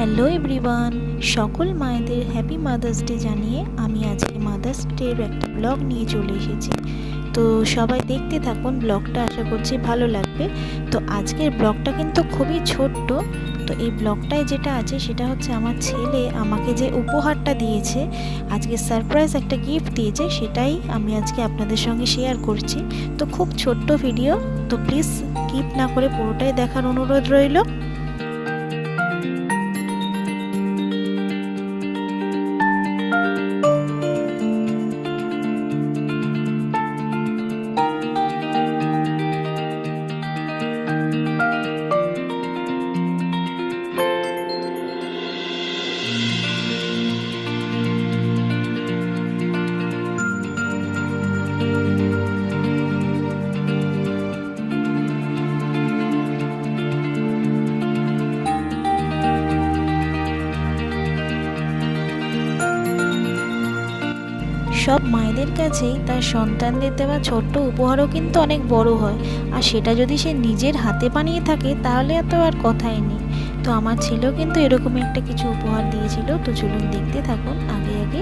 Hello everyone, সকল মায়েদের happy mother's day জানিয়ে আমি আজকে মাদার্স ডের একটা ব্লগ নিয়ে চলে এসেছি। তো সবাই দেখতে থাকুন, ব্লগটা আশা করছি ভালো লাগবে। তো আজকের ব্লগটা কিন্তু খুবই ছোট্ট। তো এই ব্লগটায় যেটা আছে সেটা হচ্ছে আমার ছেলে আমাকে যে উপহারটা দিয়েছে, আজকে সারপ্রাইজ একটা গিফট দিয়েছে, সেটাই আমি আজকে আপনাদের সঙ্গে শেয়ার করছি। তো খুব ছোট্ট ভিডিও তো প্লিজ স্কিপ না করে পুরোটাই দেখার অনুরোধ রইল। সব মায়েদের কাছেই তার সন্তানদের দেওয়া ছোট্ট উপহারও কিন্তু অনেক বড় হয়। আর সেটা যদি সে নিজের হাতে বানিয়ে থাকে, তাহলে তো আর কথাই নেই। তো আমার ছেলেও কিন্তু এরকম একটা কিছু উপহার দিয়েছিল। তো চলুন দেখতে থাকুন আগে আগে।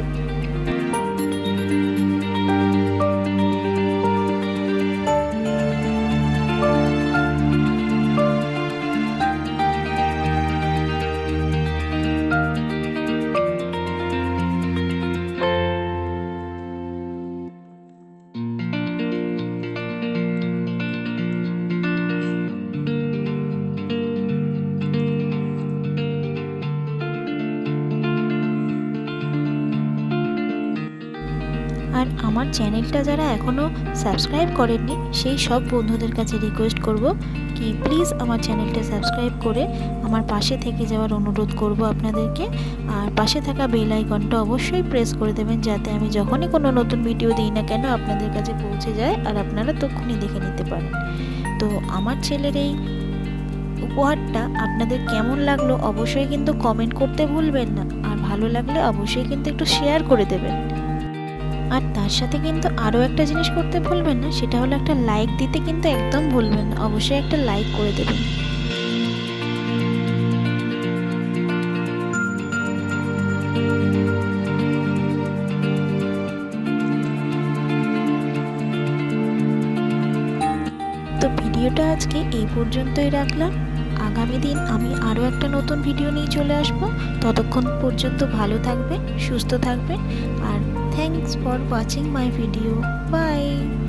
আর আমার চ্যানেলটা যারা এখনও সাবস্ক্রাইব করেননি, সেই সব বন্ধুদের কাছে রিকোয়েস্ট করব কি প্লিজ আমার চ্যানেলটা সাবস্ক্রাইব করে আমার পাশে থেকে যাওয়ার অনুরোধ করব আপনাদেরকে। আর পাশে থাকা বেল আইকনটা অবশ্যই প্রেস করে দেবেন যাতে আমি যখনই কোনো নতুন ভিডিও দিই না কেন আপনাদের কাছে পৌঁছে যায় আর আপনারা তখনই দেখে নিতে পারেন। তো আমার ছেলের এই উপহারটা আপনাদের কেমন লাগল অবশ্যই কিন্তু কমেন্ট করতে ভুলবেন না। আর ভালো লাগলে অবশ্যই কিন্তু একটু শেয়ার করে দেবেন। আর তার সাথে কিন্তু আরও একটা জিনিস করতে ভুলবেন না, সেটা হলো একটা লাইক দিতে কিন্তু একদম ভুলবেন না। অবশ্যই একটা লাইক করে দেবেন। তো ভিডিওটা আজকে এই পর্যন্তই রাখলাম। আগামী দিন আমি আরও একটা নতুন ভিডিও নিয়ে চলে আসব। ততক্ষণ পর্যন্ত ভালো থাকবেন, সুস্থ থাকবেন, আর Thanks for watching my video. Bye.